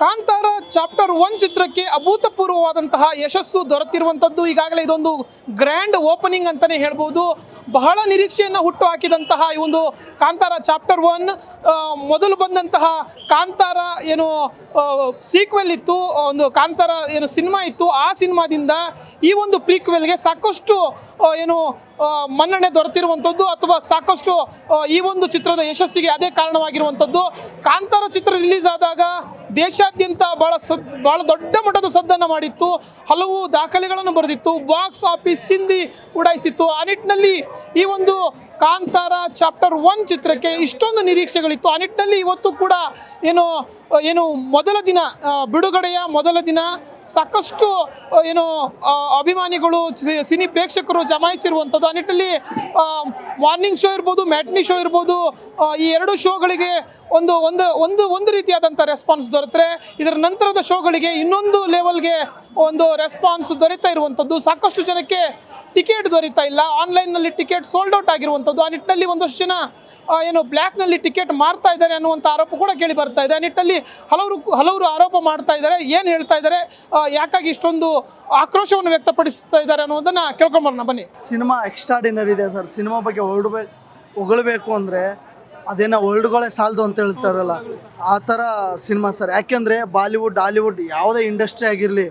Kantara chapter one ಚಿತ್ರಕ್ಕೆ ಅಭೂತಪೂರ್ವವಾದಂತಹ ಯಶಸ್ಸು ದೊರೆತಿರುವಂಥದ್ದು. ಈಗಾಗಲೇ ಇದೊಂದು ಗ್ರ್ಯಾಂಡ್ ಓಪನಿಂಗ್ ಅಂತಲೇ ಹೇಳ್ಬೋದು. ಬಹಳ ನಿರೀಕ್ಷೆಯನ್ನು ಹುಟ್ಟು ಹಾಕಿದಂತಹ ಈ ಒಂದು ಕಾಂತಾರ ಚಾಪ್ಟರ್ ಒನ್ ಮೊದಲು ಬಂದಂತಹ ಕಾಂತಾರ ಏನು ಸೀಕ್ವೆಲ್ ಇತ್ತು ಒಂದು ಕಾಂತಾರ ಏನು ಸಿನಿಮಾ ಇತ್ತು, ಆ ಸಿನಿಮಾದಿಂದ ಈ ಒಂದು ಪ್ರೀಕ್ವೆಲ್ಗೆ ಸಾಕಷ್ಟು ಏನು ಮನ್ನಣೆ ದೊರೆತಿರುವಂಥದ್ದು ಅಥವಾ ಸಾಕಷ್ಟು ಈ ಒಂದು ಚಿತ್ರದ ಯಶಸ್ಸಿಗೆ ಅದೇ ಕಾರಣವಾಗಿರುವಂಥದ್ದು. ಕಾಂತಾರ ಚಿತ್ರ ರಿಲೀಸ್ ಆದಾಗ ದೇಶಾದ್ಯಂತ ಭಾಳ ಸದ್ ಭಾಳ ದೊಡ್ಡ ಮಟ್ಟದ ಸದ್ದನ್ನು ಮಾಡಿತ್ತು. ಹಲವು ದಾಖಲೆಗಳನ್ನು ಬರೆದಿತ್ತು. ಬಾಕ್ಸ್ ಆಫೀಸ್ ಚಿಂದಿ ಉಡಾಯಿಸಿತ್ತು. ಆ ನಿಟ್ಟಿನಲ್ಲಿ ಈ ಒಂದು ಕಾಂತಾರ ಚಾಪ್ಟರ್ ಒನ್ ಚಿತ್ರಕ್ಕೆ ಇಷ್ಟೊಂದು ನಿರೀಕ್ಷೆಗಳಿತ್ತು. ಆ ನಿಟ್ಟಿನಲ್ಲಿ ಇವತ್ತು ಕೂಡ, ಏನು ಏನು, ಮೊದಲ ದಿನ ಬಿಡುಗಡೆಯ ಮೊದಲ ದಿನ ಸಾಕಷ್ಟು ಏನು ಅಭಿಮಾನಿಗಳು ಸಿನಿ ಪ್ರೇಕ್ಷಕರು ಜಮಾಯಿಸಿರುವಂಥದ್ದು. ಆ ನಿಟ್ಟಿನಲ್ಲಿ ಮಾರ್ನಿಂಗ್ ಶೋ ಇರ್ಬೋದು ಮ್ಯಾಟ್ನಿ ಶೋ ಇರ್ಬೋದು ಈ ಎರಡು ಶೋಗಳಿಗೆ ಒಂದು ಒಂದು ಒಂದು ಒಂದು ರೀತಿಯಾದಂಥ ರೆಸ್ಪಾನ್ಸ್ ದೊರೆತರೆ, ಇದರ ನಂತರದ ಶೋಗಳಿಗೆ ಇನ್ನೊಂದು ಲೆವೆಲ್ಗೆ ಒಂದು ರೆಸ್ಪಾನ್ಸ್ ದೊರೀತಾ ಇರುವಂಥದ್ದು. ಸಾಕಷ್ಟು ಜನಕ್ಕೆ ಟಿಕೆಟ್ ದೊರೀತಾ ಇಲ್ಲ. ಆನ್ಲೈನ್ನಲ್ಲಿ ಟಿಕೆಟ್ ಸೋಲ್ಡ್ ಔಟ್ ಆಗಿರುವಂಥದ್ದು. ಆ ನಿಟ್ಟಿನಲ್ಲಿ ಒಂದಷ್ಟು ಜನ ಏನು ಬ್ಲ್ಯಾಕ್ನಲ್ಲಿ ಟಿಕೆಟ್ ಮಾರ್ತಾ ಇದ್ದಾರೆ ಅನ್ನುವಂಥ ಆರೋಪ ಕೂಡ ಕೇಳಿ ಬರ್ತಾ ಇದೆ. ಆ ನಿಟ್ಟಲ್ಲಿ ಹಲವರು ಹಲವರು ಆರೋಪ ಮಾಡ್ತಾ ಇದ್ದಾರೆ. ಏನು ಹೇಳ್ತಾ ಇದ್ದಾರೆ? ಯಾಕಾಗಿ ಇಷ್ಟೊಂದು ಆಕ್ರೋಶವನ್ನು ವ್ಯಕ್ತಪಡಿಸ್ತಾ ಇದ್ದಾರೆ ಅನ್ನೋದನ್ನು ಕೇಳ್ಕೊಂಬರೋಣ. ಬನ್ನಿ. ಸಿನಿಮಾ ಎಕ್ಸ್ಟ್ರಾಡಿನರಿ ಇದೆ ಸರ್. ಸಿನಿಮಾ ಬಗ್ಗೆ ಹೊರಡ್ಬೇಕು ಹೊಗಳಬೇಕು ಅಂದರೆ ಅದೇನೋ ವರ್ಲ್ಡ್ಗಳೇ ಸಾಲದು ಅಂತ ಹೇಳ್ತಾರಲ್ಲ. ಆ ಥರ ಸಿನಿಮಾ ಸರ್. ಯಾಕೆಂದರೆ ಬಾಲಿವುಡ್, ಹಾಲಿವುಡ್ ಯಾವುದೇ ಇಂಡಸ್ಟ್ರಿ ಆಗಿರಲಿ,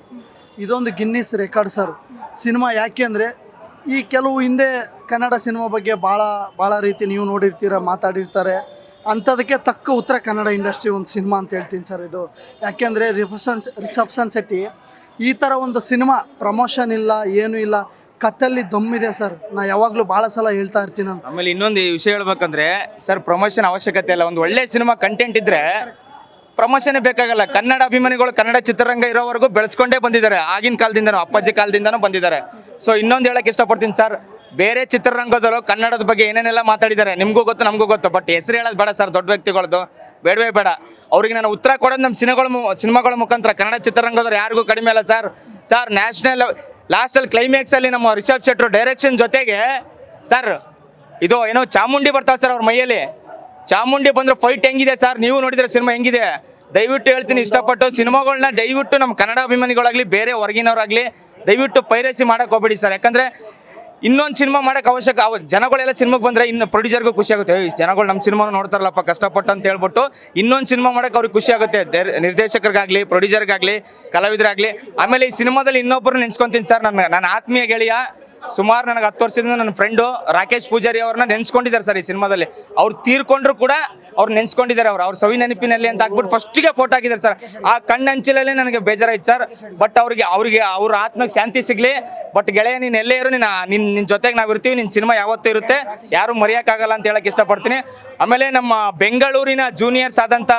ಇದೊಂದು ಗಿನ್ನಿಸ್ ರೆಕಾರ್ಡ್ ಸರ್. ಸಿನಿಮಾ ಯಾಕೆ ಅಂದರೆ ಈ ಕೆಲವು ಹಿಂದೆ ಕನ್ನಡ ಸಿನಿಮಾ ಬಗ್ಗೆ ಭಾಳ ಭಾಳ ರೀತಿ ನೀವು ನೋಡಿರ್ತೀರ, ಮಾತಾಡಿರ್ತಾರೆ. ಅಂಥದಕ್ಕೆ ತಕ್ಕ ಉತ್ತರ ಕನ್ನಡ ಇಂಡಸ್ಟ್ರಿ ಒಂದು ಸಿನಿಮಾ ಅಂತ ಹೇಳ್ತೀನಿ ಸರ್ ಇದು. ಯಾಕೆಂದರೆ ರಿಪಸನ್, ರಿಸೆಪ್ಷನ್ ಸೆಟ್ಟಿ, ಈ ಥರ ಒಂದು ಸಿನಿಮಾ ಪ್ರಮೋಷನ್ ಇಲ್ಲ, ಏನೂ ಇಲ್ಲ, ಕತ್ತಲ್ಲಿ ದಮ್ಮಿದೆ ಸರ್. ನಾ ಯಾವಾಗಲೂ ಭಾಳ ಸಲ ಹೇಳ್ತಾ ಇರ್ತೀನಿ ನಾನು. ಆಮೇಲೆ ಇನ್ನೊಂದು ವಿಷಯ ಹೇಳ್ಬೇಕಂದ್ರೆ, ಸರ್, ಪ್ರಮೋಷನ್ ಅವಶ್ಯಕತೆ ಇಲ್ಲ. ಒಂದು ಒಳ್ಳೆ ಸಿನಿಮಾ ಕಂಟೆಂಟ್ ಇದ್ರೆ ಪ್ರಮೋಷನ್ ಬೇಕಾಗಲ್ಲ. ಕನ್ನಡ ಅಭಿಮಾನಿಗಳು ಕನ್ನಡ ಚಿತ್ರರಂಗ ಇರೋವರೆಗೂ ಬೆಳೆಸ್ಕೊಂಡೇ ಬಂದಿದ್ದಾರೆ. ಆಗಿನ ಕಾಲದಿಂದನೂ, ಅಪ್ಪಾಜಿ ಕಾಲದಿಂದನೂ ಬಂದಿದ್ದಾರೆ. ಸೊ ಇನ್ನೊಂದು ಹೇಳಕ್ ಇಷ್ಟಪಡ್ತೀನಿ ಸರ್. ಬೇರೆ ಚಿತ್ರರಂಗದಲ್ಲೂ ಕನ್ನಡದ ಬಗ್ಗೆ ಏನೇನೆಲ್ಲ ಮಾತಾಡಿದ್ದಾರೆ, ನಿಮಗೂ ಗೊತ್ತು, ನಮಗೂ ಗೊತ್ತು. ಬಟ್ ಹೆಸರು ಹೇಳೋದು ಬೇಡ ಸರ್, ದೊಡ್ಡ ವ್ಯಕ್ತಿಗಳದ್ದು. ಬೇಡವೇ ಬೇಡ. ಅವ್ರಿಗೆ ನಾನು ಉತ್ತರ ಕೊಡೋದು ನಮ್ಮ ಸಿನಿಮಾಗಳ ಸಿನಿಮಾಗಳ ಮುಖಾಂತರ. ಕನ್ನಡ ಚಿತ್ರರಂಗದವ್ರು ಯಾರಿಗೂ ಕಡಿಮೆ ಅಲ್ಲ ಸರ್. ಸರ್ ನ್ಯಾಷನಲ್ ಲಾಸ್ಟಲ್ಲಿ ಕ್ಲೈಮ್ಯಾಕ್ಸಲ್ಲಿ ನಮ್ಮ ರಿಷಬ್ ಶೆಟ್ರು ಡೈರೆಕ್ಷನ್ ಜೊತೆಗೆ, ಸರ್, ಇದು ಏನೋ ಚಾಮುಂಡಿ ಬರ್ತಾವೆ ಸರ್ ಅವ್ರ ಮೈಯಲ್ಲಿ. ಚಾಮುಂಡಿ ಬಂದ್ರೆ ಫೈಟ್ ಹೆಂಗಿದೆ ಸರ್ ನೀವು ನೋಡಿದ್ರೆ ಸಿನಿಮಾ ಹೆಂಗಿದೆ? ದಯವಿಟ್ಟು ಹೇಳ್ತೀನಿ, ಇಷ್ಟಪಟ್ಟು ಸಿನಿಮಾಗಳನ್ನ ದಯವಿಟ್ಟು ನಮ್ಮ ಕನ್ನಡ ಅಭಿಮಾನಿಗಳಾಗ್ಲಿ, ಬೇರೆ ಹೊರಗಿನವರಾಗಲಿ, ದಯವಿಟ್ಟು ಪೈರಸಿ ಮಾಡಕ್ಕೆ ಹೋಗ್ಬೇಡಿ ಸರ್ ಯಾಕಂದರೆ ಇನ್ನೊಂದು ಸಿನಿಮಾ ಮಾಡೋಕೆ ಅವಶ್ಯಕ, ಅವ ಜನಗಳೆಲ್ಲ ಸಿನಿಮಾಗೆ ಬಂದರೆ ಇನ್ನು ಪ್ರೊಡ್ಯೂಸರ್ಗೂ ಖುಷಿ ಆಗುತ್ತೆ. ಜನಗಳು ನಮ್ಮ ಸಿನಿಮಾನ ನೋಡ್ತಾರಲ್ಲಪ್ಪ, ಕಷ್ಟಪಟ್ಟು ಅಂತ ಹೇಳ್ಬಿಟ್ಟು ಇನ್ನೊಂದು ಸಿನಿಮಾ ಮಾಡೋಕೆ ಅವ್ರಿಗೆ ಖುಷಿ ಆಗುತ್ತೆ. ನಿರ್ದೇಶಕರಿಗಾಗ್ಲಿ ನಿರ್ದೇಶಕರಿಗಾಗಲಿ ಪ್ರೊಡ್ಯೂಸರ್ಗಾಗಲಿ ಕಲಾವಿದರಾಗಲಿ. ಆಮೇಲೆ ಈ ಸಿನಿಮಾದಲ್ಲಿ ಇನ್ನೊಬ್ಬರು ನೆನ್ಸ್ಕೊಂತೀನಿ ಸರ್ ನನ್ನ ನನ್ನ ಆತ್ಮೀಯ ಗೆಳೆಯ ಸುಮಾರು ನನಗೆ ಹತ್ತು ವರ್ಷದಿಂದ ನನ್ನ ಫ್ರೆಂಡು ರಾಕೇಶ್ ಪೂಜಾರಿ ಅವ್ರನ್ನ ನೆನ್ಸ್ಕೊಂಡಿದ್ದಾರೆ ಸರ್ ಈ ಸಿನಿಮಾದಲ್ಲಿ. ಅವ್ರು ತೀರ್ಕೊಂಡ್ರು ಕೂಡ ಅವ್ರು ನೆನ್ಸ್ಕೊಂಡಿದ್ದಾರೆ ಅವ್ರು. ಅವ್ರ ಸವಿ ನೆನಪಿನಲ್ಲಿ ಅಂತ ಹಾಕ್ಬಿಟ್ಟು ಫಸ್ಟಿಗೆ ಫೋಟೋ ಹಾಕಿದ್ದಾರೆ ಸರ್. ಆ ಕಣ್ಣಂಚಿಲಲ್ಲೇ ನನಗೆ ಬೇಜಾರಾಯ್ತು ಸರ್. ಬಟ್ ಅವ್ರಿಗೆ ಅವ್ರಿಗೆ, ಅವ್ರ ಆತ್ಮಕ್ಕೆ ಶಾಂತಿ ಸಿಗಲಿ. ಬಟ್ ಗೆಳೆಯ, ನೀನು ಎಲ್ಲೇ ಇರೋ ನಿನ್ನ ನಿನ್ನ ನಿನ್ನ ಜೊತೆಗೆ ನಾವು ಇರ್ತೀವಿ ನಿನ್ನ ಸಿನಿಮಾ ಯಾವತ್ತೂ ಇರುತ್ತೆ. ಯಾರು ಮರೆಯೋಕ್ಕಾಗಲ್ಲ ಅಂತ ಹೇಳಕ್ಕೆ ಇಷ್ಟಪಡ್ತೀನಿ. ಆಮೇಲೆ ನಮ್ಮ ಬೆಂಗಳೂರಿನ ಜೂನಿಯರ್ಸ್ ಆದಂಥ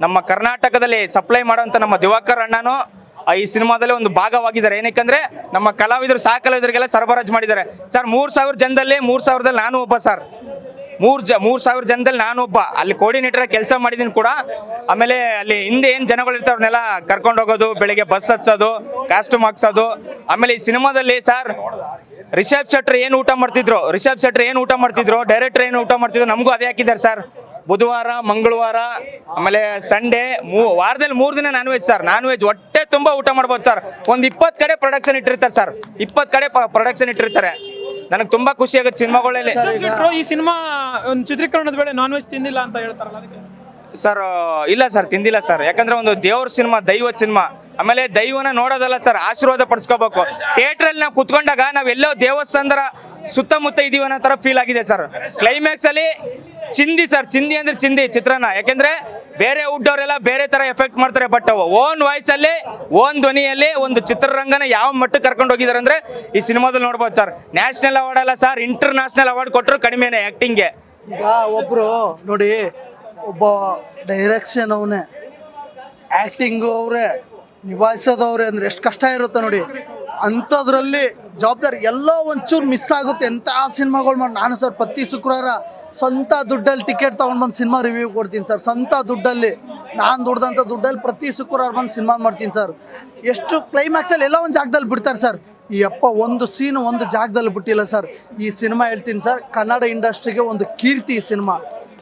ನಮ್ಮ ಕರ್ನಾಟಕದಲ್ಲಿ ಸಪ್ಲೈ ಮಾಡೋಂಥ ನಮ್ಮ ದಿವಾಕರ್ ಅಣ್ಣನೂ ಈ ಸಿನಿಮಾದಲ್ಲಿ ಒಂದು ಭಾಗವಾಗಿದ್ದಾರೆ. ಏನಕ್ಕಂದ್ರೆ ನಮ್ಮ ಕಲಾವಿದರು, ಸಹ ಕಲಾವಿದರಿಗೆಲ್ಲ ಸರಬರಾಜು ಮಾಡಿದ್ದಾರೆ. ಸರ್, ಮೂರು ಸಾವಿರ ಜನದಲ್ಲಿ ಮೂರು ಸಾವಿರದಲ್ಲಿ ನಾನು ಒಬ್ಬ ಸರ್. ಮೂರು ಜ, ಮೂರು ಸಾವಿರ ಜನದಲ್ಲಿ ನಾನು ಒಬ್ಬ. ಅಲ್ಲಿ ಕೋರ್ಡಿನೇಟರ್ ಕೆಲಸ ಮಾಡಿದ್ದೀನಿ ಕೂಡ. ಆಮೇಲೆ ಅಲ್ಲಿ ಹಿಂದೆ ಏನು ಜನಗಳು ಇರ್ತಾವ್ರನ್ನೆಲ್ಲ ಕರ್ಕೊಂಡು ಹೋಗೋದು, ಬೆಳಿಗ್ಗೆ ಬಸ್ ಹಚ್ಚೋದು ಕಾಸ್ಟ್ಯೂಮ್ ಹಾಕ್ಸೋದು. ಆಮೇಲೆ ಈ ಸಿನಿಮಾದಲ್ಲಿ ಸರ್, ರಿಷಬ್ ಶೆಟ್ರ್ ಏನು ಊಟ ಮಾಡ್ತಿದ್ರು? ರಿಷಬ್ ಶೆಟ್ರ್ ಏನು ಊಟ ಮಾಡ್ತಿದ್ರು? ಡೈರೆಕ್ಟರ್ ಏನು ಊಟ ಮಾಡ್ತಿದ್ರು? ನಮಗೂ ಅದೇ ಹಾಕಿದ್ದಾರೆ ಸರ್. ಬುಧವಾರ ಮಂಗಳವಾರ ಆಮೇಲೆ ಸಂಡೇ ಮೂ ವಾರದಲ್ಲಿ ಮೂರು ದಿನ non veg sir non veg ಒಟ್ಟೆ ತುಂಬ ಊಟ ಮಾಡ್ಬೋದು ಸರ್ ಒಂದು ಇಪ್ಪತ್ತು ಕಡೆ ಪ್ರೊಡಕ್ಷನ್ ಇಟ್ಟಿರ್ತಾರೆ ಸರ್ ಇಪ್ಪತ್ತು ಕಡೆ ಪ್ರೊಡಕ್ಷನ್ ಇಟ್ಟಿರ್ತಾರೆ. ನನಗೆ ತುಂಬಾ ಖುಷಿ ಆಗುತ್ತೆ ಸಿನಿಮಾಗಳಲ್ಲಿ. ಈ ಸಿನಿಮಾ ಒಂದು ಚಿತ್ರೀಕರಣದ ವೇಳೆ ನಾನ್ ವೆಜ್ ತಿಂದಿಲ್ಲ ಅಂತ ಹೇಳ್ತಾರಲ್ಲ ಸರ್ ಇಲ್ಲ ಸರ್ ತಿಂದಿಲ್ಲ ಸರ್ ಯಾಕಂದ್ರೆ ಒಂದು ದೇವ್ರ ಸಿನಿಮಾ ದೈವ ಸಿನಿಮಾ. ಆಮೇಲೆ ದೈವನ ನೋಡೋದಲ್ಲ ಸರ್ ಆಶೀರ್ವಾದ ಪಡಿಸ್ಕೋಬೇಕು. ಥಿಯೇಟ್ರಲ್ಲಿ ನಾವು ಕುತ್ಕೊಂಡಾಗ ನಾವೆಲ್ಲೋ ದೇವಸ್ಥಾನದ ಸುತ್ತಮುತ್ತ ಇದೀವಿ ಅನ್ನೋ ಥರ ಫೀಲ್ ಆಗಿದೆ ಸರ್ ಕ್ಲೈಮ್ಯಾಕ್ಸ್ ಅಲ್ಲಿ ಚಿಂದಿ ಸರ್, ಚಿಂದಿ ಅಂದ್ರೆ ಚಿಂದಿ ಚಿತ್ರನ ಯಾಕೆಂದ್ರೆ ಬೇರೆ ಅವರೆಲ್ಲ ಬೇರೆ ತರ ಎಫೆಕ್ಟ್ ಮಾಡ್ತಾರೆ ಬಟ್ ಓನ್ ವಾಯ್ಸ್ ಅಲ್ಲಿ ಓನ್ ಧ್ವನಿಯಲ್ಲಿ ಒಂದು ಚಿತ್ರರಂಗನ ಯಾವ ಮಟ್ಟಕ್ಕೆ ಕರ್ಕೊಂಡು ಹೋಗಿದ್ದಾರೆ ಅಂದ್ರೆ ಈ ಸಿನಿಮಾದಲ್ಲಿ ನೋಡ್ಬೋದು ಸರ್. ನ್ಯಾಷನಲ್ ಅವಾರ್ಡ್ ಅಲ್ಲ ಸರ್ ಇಂಟರ್ ನ್ಯಾಷನಲ್ ಅವಾರ್ಡ್ ಕೊಟ್ಟರು ಕಡಿಮೆನೆ ಆಕ್ಟಿಂಗ್ಗೆ ಈಗ ಒಬ್ಬರು ನೋಡಿ, ಒಬ್ಬ ಡೈರೆಕ್ಷನ್ ಅವನೇ ಆ್ಯಕ್ಟಿಂಗು ಅವರೇ, ನಿಭಾಯಿಸೋದವ್ರೆ ಅಂದರೆ ಎಷ್ಟು ಕಷ್ಟ ಇರುತ್ತೆ ನೋಡಿ. ಅಂಥದ್ರಲ್ಲಿ ಜವಾಬ್ದಾರಿ ಎಲ್ಲ ಒಂಚೂರು ಮಿಸ್ ಆಗುತ್ತೆ. ಎಂಥ ಸಿನಿಮಾಗಳು ಮಾಡಿ ನಾನು ಸರ್ ಪ್ರತಿ ಶುಕ್ರವಾರ ಸ್ವಂತ ದುಡ್ಡಲ್ಲಿ ಟಿಕೆಟ್ ತೊಗೊಂಡು ಬಂದು ಸಿನಿಮಾ ರಿವ್ಯೂ ಕೊಡ್ತೀನಿ ಸರ್. ಸ್ವಂತ ದುಡ್ಡಲ್ಲಿ. ನಾನು ದುಡ್ದಂಥ ದುಡ್ಡಲ್ಲಿ ಪ್ರತಿ ಶುಕ್ರವಾರ ಬಂದು ಸಿನಿಮಾ ಮಾಡ್ತೀನಿ ಸರ್. ಎಷ್ಟು ಕ್ಲೈಮ್ಯಾಕ್ಸಲ್ಲಿ ಎಲ್ಲ ಒಂದು ಜಾಗದಲ್ಲಿ ಬಿಡ್ತಾರೆ ಸರ್. ಈ ಅಪ್ಪ ಒಂದು ಸೀನು ಒಂದು ಜಾಗದಲ್ಲಿ ಬಿಟ್ಟಿಲ್ಲ ಸರ್. ಈ ಸಿನಿಮಾ ಹೇಳ್ತೀನಿ ಸರ್. ಕನ್ನಡ ಇಂಡಸ್ಟ್ರಿಗೆ ಒಂದು ಕೀರ್ತಿ ಈ ಸಿನಿಮಾ.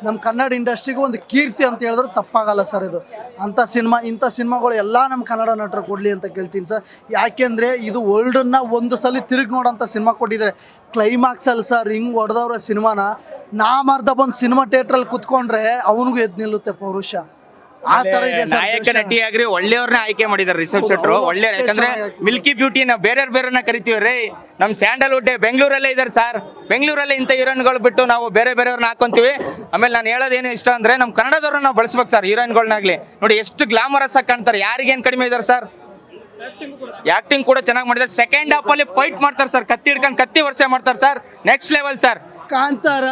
ನಮ್ಮ ಕನ್ನಡ ಇಂಡಸ್ಟ್ರಿಗೆ ಒಂದು ಕೀರ್ತಿ ಅಂತ ಹೇಳಿದ್ರು ತಪ್ಪಾಗಲ್ಲ ಸರ್ ಇದು. ಅಂಥ ಸಿನಿಮಾ, ಇಂಥ ಸಿನಿಮಾಗಳು ಎಲ್ಲ ನಮ್ಮ ಕನ್ನಡ ನಟರು ಕೊಡಲಿ ಅಂತ ಕೇಳ್ತೀನಿ ಸರ್. ಯಾಕೆಂದರೆ ಇದು ವರ್ಲ್ಡನ್ನು ಒಂದು ಸಲ ತಿರುಗಿ ನೋಡೋಂಥ ಸಿನಿಮಾ ಕೊಟ್ಟಿದ್ದಾರೆ. ಕ್ಲೈಮ್ಯಾಕ್ಸಲ್ಲಿ ಸರ್ ಹಿಂಗೆ ಹೊಡೆದವ್ರ ಸಿನಿಮಾನ ನಾಮರ್ಧ ಬಂದು ಸಿನಿಮಾ ಥಿಯೇಟ್ರಲ್ಲಿ ಕುತ್ಕೊಂಡ್ರೆ ಅವನಿಗೂ ಎದ್ದು ನಿಲ್ಲುತ್ತೆ ಪೌರುಷ. ಆ ಥರ ಇದೆ ಸರ್ ನಾಯಕ ದೇಶ. ನಟಿ ಆಗ್ರಿ ಒಳ್ಳೆಯವ್ರನ್ನ ಆಯ್ಕೆ ಮಾಡಿದಾರೆ ರಿಸೆಪ್ಷನ್ ಒಳ್ಳೆ ಯಾಕಂದ್ರೆ ಮಿಲ್ಕಿ ಬ್ಯೂಟಿ ನಾವು ಬೇರೆ ಬೇರೆನ ಕರಿತೀವಿ ರೀ. ನಮ್ ಸ್ಯಾಂಡಲ್ವುಡ್ ಬೆಂಗಳೂರಲ್ಲೇ ಇದಾರೆ ಸರ್ ಬೆಂಗಳೂರಲ್ಲೇ ಇಂಥ ಹೀರೋಯಿನ್ಗಳು ಬಿಟ್ಟು ನಾವು ಬೇರೆ ಬೇರೆಯವ್ರನ್ನ ಹಾಕೊಂತೀವಿ. ಆಮೇಲೆ ನಾನು ಹೇಳೋದೇನು ಇಷ್ಟ ಅಂದ್ರೆ ನಮ್ಮ ಕನ್ನಡದವ್ರನ್ನ ನಾವು ಬಳಸ್ಬೇಕು ಸರ್ ಹೀರೋಯಿನ್ಗಳನ್ನಾಗ್ಲಿ ನೋಡಿ ಎಷ್ಟು ಗ್ಲಾಮರಸ್ ಆಗಿ ಕಾಣ್ತಾರೆ. ಯಾರಿಗೇನು ಕಡಿಮೆ ಇದಾರೆ ಸರ್ ಆಕ್ಟಿಂಗ್ ಕೂಡ ಚೆನ್ನಾಗಿ ಮಾಡಿದ್ದಾರೆ ಸೆಕೆಂಡ್ ಹಾಫ್ ಅಲ್ಲಿ ಫೈಟ್ ಮಾಡ್ತಾರೆ ಸರ್ ಕತ್ತಿ ಹಿಡ್ಕೊಂಡು ಕತ್ತಿ ವರ್ಷ ಮಾಡ್ತಾರೆ sir next level sir Kantara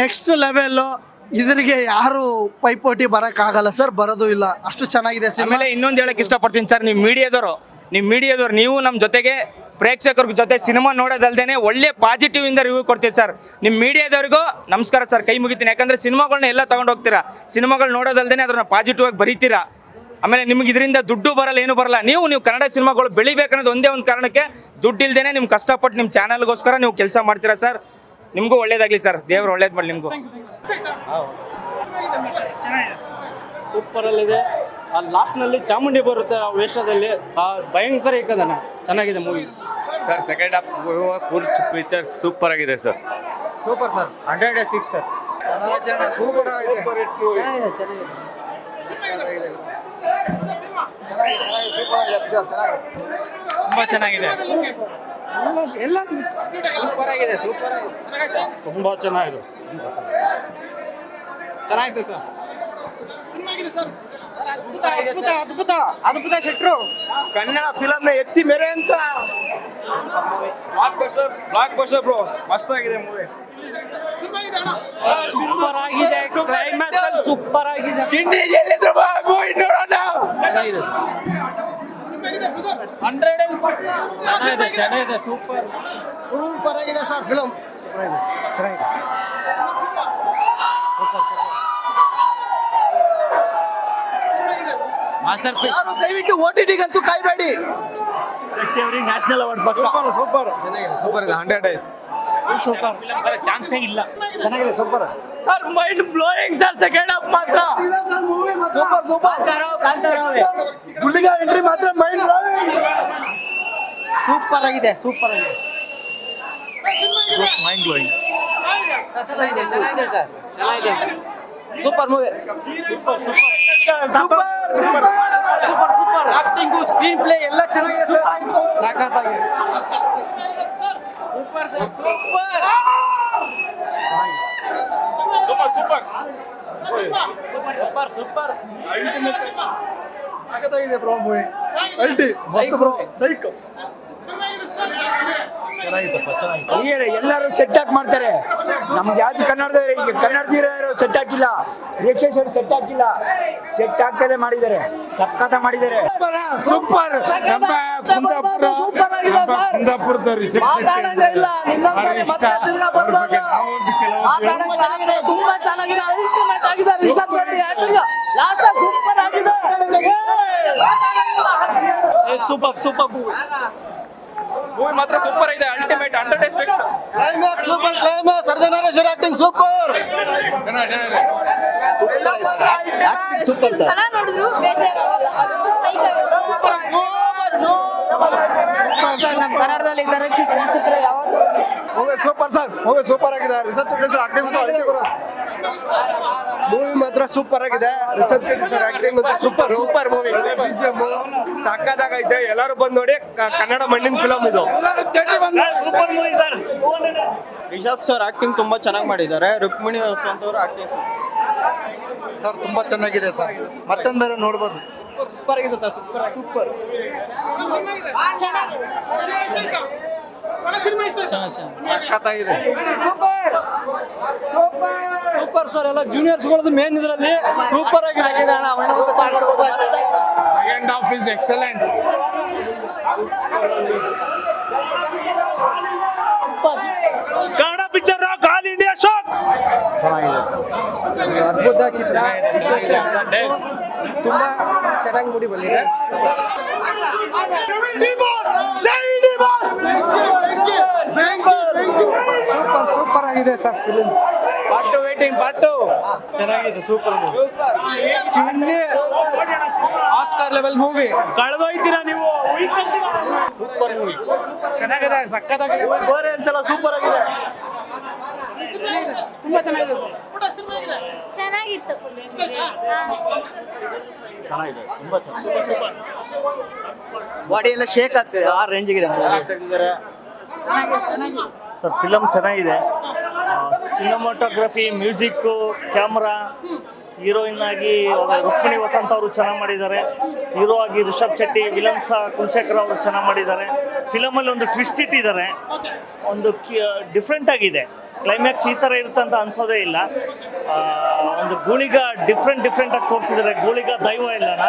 next level ಇದ್ರಿಗೆ ಯಾರು ಪೈಪೋಟಿ ಬರೋಕ್ಕಾಗಲ್ಲ ಸರ್, ಬರೋದು ಇಲ್ಲ. ಅಷ್ಟು ಚೆನ್ನಾಗಿದೆ ಸಿನಿಮಾ. ಆಮೇಲೆ ಇನ್ನೊಂದು ಹೇಳಕ್ ಇಷ್ಟಪಡ್ತೀನಿ ಸರ್ ನೀವು ಮೀಡಿಯಾದವರು ನೀವು ಮೀಡಿಯಾದವ್ರು, ನೀವು ನಮ್ಮ ಜೊತೆಗೆ ಪ್ರೇಕ್ಷಕರ ಜೊತೆ ಸಿನಿಮಾ ನೋಡೋದಲ್ದೇನೆ ಒಳ್ಳೆ ಪಾಸಿಟಿವ್ ಇಂದ ರಿವ್ಯೂ ಕೊಡ್ತೀವಿ ಸರ್. ನಿಮ್ಮ ಮೀಡಿಯಾದವ್ರಿಗೂ ನಮಸ್ಕಾರ ಸರ್, ಕೈ ಮುಗಿತೀನಿ. ಯಾಕಂದ್ರೆ ಸಿನಿಮಾಗಳನ್ನ ಎಲ್ಲ ತಗೊಂಡು ಹೋಗ್ತೀರಾ? ಸಿನಿಮಾಗಳು ನೋಡೋದಲ್ದೇನೆ ಅದನ್ನ ಪಾಸಿಟಿವ್ ಆಗಿ ಬರೀತೀರಾ? ಆಮೇಲೆ ನಿಮ್ಗೆ ಇದರಿಂದ ದುಡ್ಡು ಬರಲ್ಲ, ಏನು ಬರಲ್ಲ. ನೀವು ನೀವು ಕನ್ನಡ ಸಿನಿಮಾಗಳು ಬೆಳಿಬೇಕನ್ನೋದು ಒಂದೇ ಒಂದು ಕಾರಣಕ್ಕೆ ದುಡ್ಡು ಇಲ್ದೇನೆ ನಿಮ್ಗೆ ಕಷ್ಟಪಟ್ಟು ನಿಮ್ಮ ಚಾನಲ್ಗೋಸ್ಕರ ನೀವು ಕೆಲಸ ಮಾಡ್ತೀರಾ ಸರ್? ನಿಮಗೂ ಒಳ್ಳೇದಾಗ್ಲಿ ಸರ್. ದೇವರು ಒಳ್ಳೇದು ಮಾಡಿ ನಿಮಗೂ. ಸೂಪರ್ ಅಲ್ಲಿದೆ. ಆ ಲಾಸ್ಟ್ನಲ್ಲಿ ಚಾಮುಂಡಿ ಬರುತ್ತೆ ಆ ವೇಷದಲ್ಲಿ. ಆ ಭಯಂಕರ ಇಕ್ಕದನ ಚೆನ್ನಾಗಿದೆ ಮೂವಿ ಸರ್ ಸೆಕೆಂಡ್ ಹಾಫ್ ಪೂರ್ತಿ ಪಿಕ್ಚರ್ ಸೂಪರ್ ಆಗಿದೆ sir super sir hundred fix sir super ತುಂಬ ಚೆನ್ನಾಗಿದೆ. ತುಂಬಾ ಚೆನ್ನಾಗಿದೆ. ಚೆನ್ನಾಗಿದೆ ಸರ್. ಅದ್ಭುತ ಅದ್ಭುತ ಅದ್ಭುತ ಅದ್ಭುತ ಶೆಟ್ರು. ಕನ್ನಡ ಫಿಲಮ್ನ ಎತ್ತಿ ಮೇರೆ ಅಂತ. Blockbuster blockbuster bro ಮಸ್ತಾಗಿದೆ ಮೂವಿ ಸೂಪರ್ ಆಗಿದೆ ಕ್ಲೈಮ್ಯಾಕ್ಸ್ ಸೂಪರ್ ಆಗಿದೆ ಚೆನ್ನಾಗಿದೆ ಚೆನ್ನಾಗಿದೆ. ಸೂಪರ್. ಸೂಪರ್ ಆಗಿದೆ ಸರ್ ಫಿಲಮ್ ಸೂಪರ್ ಆಗಿದೆ ಚೆನ್ನಾಗಿದೆ. ಮಾಸ್ಟರ್ ಪೀಸ್ ಯಾರು ದಯವಿಟ್ಟು ಓ ಟಿ ಟಿಗಂತೂ ಕಾಯ್ಬೇಡಿ. National award super super. Super ಇದೆ ಹಂಡ್ರೆಡ್ ಐಸ್ ಸೂಪರ್. ಚಾನ್ಸೇ ಇಲ್ಲ. ಚೆನ್ನಾಗಿದೆ super. Sir mind blowing sir second half ಮಾತ್ರ. ಸೂಪರ್ ಸೂಪರ್ ಗುಳ್ಳಿಗ ಎಂಟ್ರಿ ಮಾತ್ರ ಮೈಂಡ್ ಸೂಪರ್ ಆಗಿದೆ ಸೂಪರ್ ಆಗಿದೆ. ಚೆನ್ನಾಗಿದೆ ಚೆನ್ನಾಗಿದೆ ಸರ್ ಚೆನ್ನಾಗಿದೆ. Super movie super super super super acting screenplay ಎಲ್ಲ ಚೆನ್ನಾಗಿದೆ ಸಾಕಾಗಿದೆ ಸೂಪರ್ ಸೂಪರ್ ಸಾಕತ್ತಾಗಿದೆ ಬ್ರೋ ಮೂವಿ. ಅಲ್ಟಿ ಮಸ್ತ್ ಬ್ರೋ. ಸೈಕ್. ಎಲ್ಲರೂ ಸೆಟ್ ಹಾಕಿ ಮಾಡ್ತಾರೆ. ನಮ್ಗೆ ಯಾವ್ದು ಕನ್ನಡದ ಈಗ ಕನ್ನಡದ ಯಾರು ಸೆಟ್ ಹಾಕಿಲ್ಲ. ರಿಕ್ಷೇಶ್ವರ್ ಸೆಟ್ ಹಾಕಿಲ್ಲ. ಸೆಟ್ ಆಗ್ತದೆ ಮಾಡಿದ್ದಾರೆ. ಸಕ್ಕತ್ತ ಮಾಡಿದ್ದಾರೆ. ಸೂಪರ್ ನಮ್ಮ ಕುಂದಾಪುರ ಮಾತಾಡಂಗೆ ಇಲ್ಲ. ಇನ್ನೊಂದ್ಸರಿ ಮತ್ತೆ ತಿರ್ಗಾ ಬರ್ಬೋದು. ಮಾತಾಡಂಗೆ ಆಗಲ್ಲ ತುಂಬಾ ಚೆನ್ನಾಗಿದೆ. ಅಲ್ಟಿಮೇಟ್ ಆಗಿದೆ Rishab Shetty acting last super ಆಗಿದೆ. ಸೂಪರ್ ಸೂಪರ್ ಮೂವಿ ಮಾತ್ರ ಸೂಪರ್ ಇದೆ ultimate hundred climax super climax ಸರ್ಜನರೇಶ್ವರ acting super super ಸಲ ನೋಡಿದ್ರು ಬೇಜಾರಾಗಲ್ಲ ಅಷ್ಟು ಸೈಕ್ ನಮ್ಮ ಕನ್ನಡದಲ್ಲಿ ಈ ತರ ಚಿತ್ರ ಯಾವತ್ತು movie super sir. Movie super ಆಗಿದೆ. ರಿಸರ್ಚ್ ಶೆಟ್ಟಿ ಅಂತ ಆಕ್ಟಿಂಗ್ ಮೂವಿ ಮಾತ್ರ ಸೂಪರ್ ಆಗಿದೆ. ರಿಷಬ್ ಶೆಟ್ಟಿ ಸರ್ ಆಕ್ಟಿಂಗ್ ಮಾತ್ರ ಸೂಪರ್ ಸೂಪರ್ ಮೂವಿ ಸಕ್ಕದಾಗೈತೆ ಎಲ್ಲರೂ ಬಂದು ನೋಡಿ ಕ- ಕನ್ನಡ ಮಣ್ಣಿನ ಫಿಲಮ್ ಇದು. Super movie sir Rishab sir acting ತುಂಬಾ ಚೆನ್ನಾಗಿ ಮಾಡಿದ್ದಾರೆ. ರುಕ್ಮಿಣಿ ವಸಂತ್ ಅವರು ಆಕ್ಟಿಂಗ್ ಸರ್ ತುಂಬಾ ಚೆನ್ನಾಗಿದೆ ಸರ್. ಮತ್ತೊಂದು ಮೇಲೆ ನೋಡ್ಬೋದು. ಸೂಪರ್ ಆಗಿದೆ ಸರ್ ಸೂಪರ್ ಸೂಪರ್. ಚೆನ್ನಾಗಿದೆ. ಸಖತ್ತಾಗಿದೆ ಸೂಪರ್ ಸರ್ ಎಲ್ಲ ಜೂನಿಯರ್ಸ್ಗಳದ್ದು ಮೇನ್ ಇದರಲ್ಲಿ ಸೂಪರ್ ಆಗಿದೆ. Second half is excellent Kannada picture rock all India shock ಅದ್ಭುತ ಚಿತ್ರ. ತುಂಬಾ ಚೆನ್ನಾಗಿ ಮೂಡಿ ಬಂದಿದೆ. ಸೂಪರ್ ಸೂಪರ್ ಆಗಿದೆ. Sir film part waiting part ಚೆನ್ನಾಗಿದೆ ಸೂಪರ್ ಆಸ್ಕಾರ್ ಲೆವೆಲ್ ಮೂವಿ ಕಳೆದೋಯ್ತೀರಾ ನೀವು ಸೂಪರ್ ಮೂವಿ ಚೆನ್ನಾಗಿದೆ ಸಕ್ಕತ್ತಾಗಿದೆ ಬೋರೆ ಅನ್ಸಲ್ಲ ಸೂಪರ್ ಆಗಿದೆ. ಚೆನ್ನಾಗಿತ್ತು. ಬಾಡಿ ಎಲ್ಲ ಶೇಕ್ ಆಗ್ತದೆ ಆ ರೇಂಜಿಗಿದೆ ಸರ್ ಫಿಲಮ್ ಚೆನ್ನಾಗಿದೆ. ಸಿನಿಮಾಟೋಗ್ರಫಿ ಮ್ಯೂಸಿಕ್ಕು ಕ್ಯಾಮ್ರಾ ಹೀರೋಯಿನ್ ಆಗಿ ರುಕ್ಮಿಣಿ ವಸಂತ ಅವರು ಚೆನ್ನಾಗಿ ಮಾಡಿದ್ದಾರೆ. ಹೀರೋ ಆಗಿ ರಿಷಬ್ ಶೆಟ್ಟಿ ವಿಲನ್ಸ ಕುಲಶೇಖರ್ ಅವರು ಚೆನ್ನಾಗಿ ಮಾಡಿದ್ದಾರೆ. ಫಿಲಮಲ್ಲಿ ಒಂದು ಟ್ವಿಸ್ಟ್ ಇಟ್ಟಿದ್ದಾರೆ. ಒಂದು ಡಿಫ್ರೆಂಟ್ ಆಗಿದೆ. ಕ್ಲೈಮ್ಯಾಕ್ಸ್ ಈ ಥರ ಇರುತ್ತೆ ಅಂತ ಅನ್ಸೋದೇ ಇಲ್ಲ. ಒಂದು ಗೂಳಿಗ ಡಿಫ್ರೆಂಟ್ ಡಿಫ್ರೆಂಟ್ ಆಗಿ ತೋರಿಸಿದ್ದಾರೆ. ಗೂಳಿಗ ದೈವ ಇಲ್ಲನ?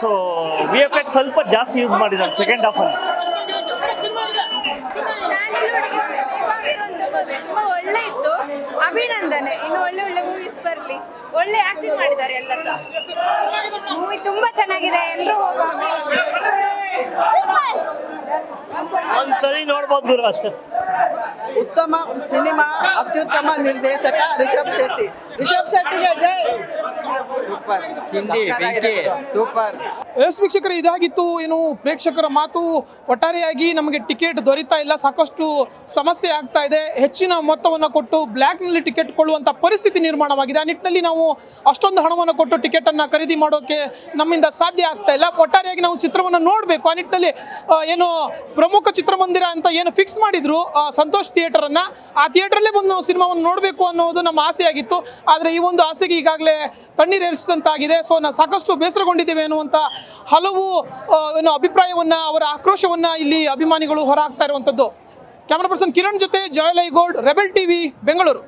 ಸೊ ವಿ ಎಫ್ ಎಕ್ಸ್ ಸ್ವಲ್ಪ ಜಾಸ್ತಿ ಯೂಸ್ ಮಾಡಿದ್ದಾರೆ ಸೆಕೆಂಡ್ ಹಾಫಲ್ಲಿ ತುಂಬಾ ಒಳ್ಳೆ ಇತ್ತು. ಅಭಿನಂದನೆ. ಇನ್ನು ಒಳ್ಳೆ ಒಳ್ಳೆ ಮೂವೀಸ್ ಬರ್ಲಿ. ಒಳ್ಳೆ ಆಕ್ಟಿಂಗ್ ಮಾಡಿದ್ದಾರೆ ಎಲ್ಲ ಮೂವಿ ತುಂಬಾ ಚೆನ್ನಾಗಿದೆ. ಎಲ್ಲರೂ ಒಂದ್ಸರಿ ನೋಡ್ಬೋದು ಗುರು ಅಷ್ಟೇ. ಉತ್ತಮ ಸಿನಿಮಾ ಅತ್ಯುತ್ತಮ ನಿರ್ದೇಶಕ ರಿಷಬ್ ಶೆಟ್ಟಿ. ರಿಷಬ್ ಶೆಟ್ಟಿಗೆ ಜೈ. ಚಿಂದಿ ಬೆಂಕಿ ಸೂಪರ್. ಎಸ್ ವೀಕ್ಷಕರ ಇದಾಗಿತ್ತು ಏನು ಪ್ರೇಕ್ಷಕರ ಮಾತು. ಒಟ್ಟಾರೆಯಾಗಿ ನಮಗೆ ಟಿಕೆಟ್ ದೊರೀತಾ ಇಲ್ಲ. ಸಾಕಷ್ಟು ಸಮಸ್ಯೆ ಆಗ್ತಾ ಇದೆ. ಹೆಚ್ಚಿನ ಮೊತ್ತವನ್ನು ಕೊಟ್ಟು ಬ್ಲ್ಯಾಕ್ನಲ್ಲಿ ಟಿಕೆಟ್ ಕೊಳ್ಳುವಂಥ ಪರಿಸ್ಥಿತಿ ನಿರ್ಮಾಣವಾಗಿದೆ. ಆ ನಿಟ್ಟಿನಲ್ಲಿ ನಾವು ಅಷ್ಟೊಂದು ಹಣವನ್ನು ಕೊಟ್ಟು ಟಿಕೆಟನ್ನು ಖರೀದಿ ಮಾಡೋಕ್ಕೆ ನಮ್ಮಿಂದ ಸಾಧ್ಯ ಆಗ್ತಾ ಇಲ್ಲ. ಒಟ್ಟಾರೆಯಾಗಿ ನಾವು ಚಿತ್ರವನ್ನು ನೋಡಬೇಕು. ಆ ನಿಟ್ಟಿನಲ್ಲಿ ಏನು ಪ್ರಮುಖ ಚಿತ್ರಮಂದಿರ ಅಂತ ಏನು ಫಿಕ್ಸ್ ಮಾಡಿದ್ರು. ಸಂತೋಷ್ ಥಿಯೇಟರನ್ನು ಆ ಥಿಯೇಟ್ರಲ್ಲೇ ಬಂದು ನಾವು ಸಿನಿಮಾವನ್ನು ನೋಡಬೇಕು ಅನ್ನೋದು ನಮ್ಮ ಆಸೆಯಾಗಿತ್ತು. ಆದರೆ ಈ ಒಂದು ಆಸೆಗೆ ಈಗಾಗಲೇ ತಣ್ಣೀರೇರಿಸಿದಂತಾಗಿದೆ ಸೊ ನಾವು ಸಾಕಷ್ಟು ಬೇಸರಗೊಂಡಿದ್ದೇವೆ ಅನ್ನುವಂಥ ಹಲವು ಏನು ಅಭಿಪ್ರಾಯವನ್ನು, ಅವರ ಆಕ್ರೋಶವನ್ನು ಇಲ್ಲಿ ಅಭಿಮಾನಿಗಳು ಹೊರಹಾಕ್ತಾ ಇರುವಂಥದ್ದು ಕ್ಯಾಮರಾ ಪರ್ಸನ್ ಕಿರಣ್ ಜೊತೆ ಜಯಲೈ ಗೌಡ್ ರೆಬೆಲ್ ಟಿವಿ ಬೆಂಗಳೂರು